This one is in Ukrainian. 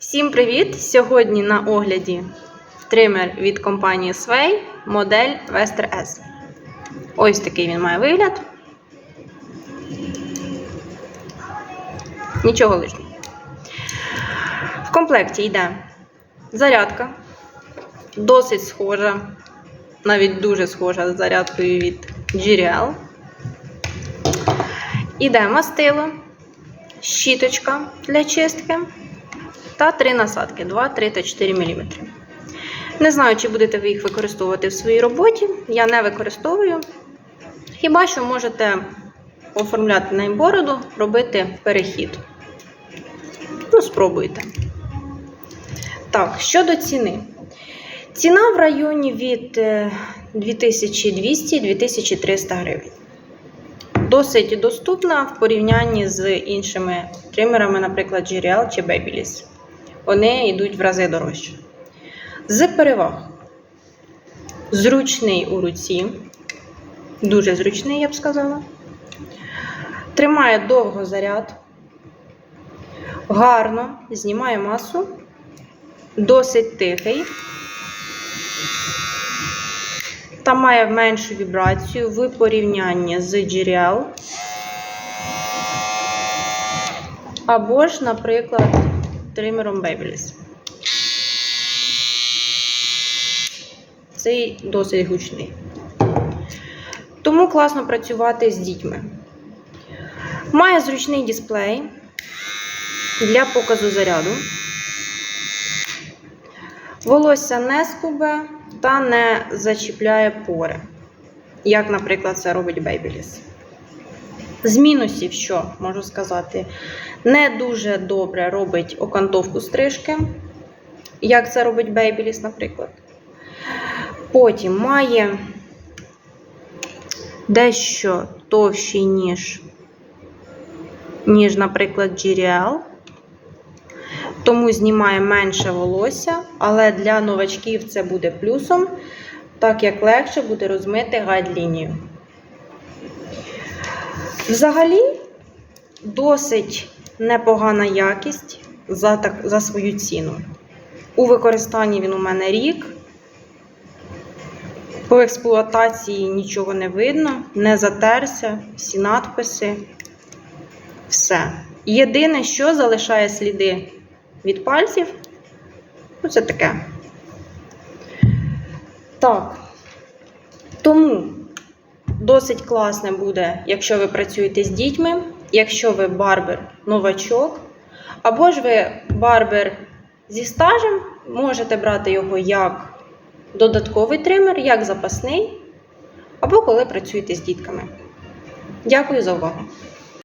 Всім привіт! Сьогодні на огляді тример від компанії Sway модель Vester S. Ось такий він має вигляд. Нічого лишнього. В комплекті йде зарядка, досить схожа, навіть дуже схожа з зарядкою від GRL. Іде мастило, щіточка для чистки та три насадки 2, 3 та 4 мм. Не знаю, чи будете ви їх використовувати в своїй роботі. Я не використовую. Хіба що можете оформляти на бороду, робити перехід. Ну, спробуйте. Так, щодо ціни. Ціна в районі від 2200-2300 гривень. Досить доступна в порівнянні з іншими тримерами, наприклад, GRL чи Babyliss. Вони йдуть в рази дорожче. З переваг. Зручний у руці. Дуже зручний, я б сказала. Тримає довго заряд. Гарно знімає масу. Досить тихий. Та має меншу вібрацію в порівнянні з GRL. Або ж, наприклад, тримером Babyliss. Цей досить гучний. Тому класно працювати з дітьми. Має зручний дисплей для показу заряду. Волосся не скубе та не зачіпляє пори, як, наприклад, це робить Babyliss. З мінусів, що можу сказати, не дуже добре робить окантовку стрижки, як це робить Babyliss, наприклад. Потім має дещо товщий ніж, ніж, наприклад, GRL. Тому знімає менше волосся, але для новачків це буде плюсом, так як легше буде розмити гайд-лінію. Взагалі, досить непогана якість за, так, за свою ціну. У використанні він у мене рік. По експлуатації нічого не видно, не затерся, всі надписи. Все. Єдине, що залишає сліди від пальців, ну це таке. Так. Тому досить класне буде, якщо ви працюєте з дітьми, якщо ви барбер-новачок, або ж ви барбер зі стажем, можете брати його як додатковий тример, як запасний, або коли працюєте з дітками. Дякую за увагу!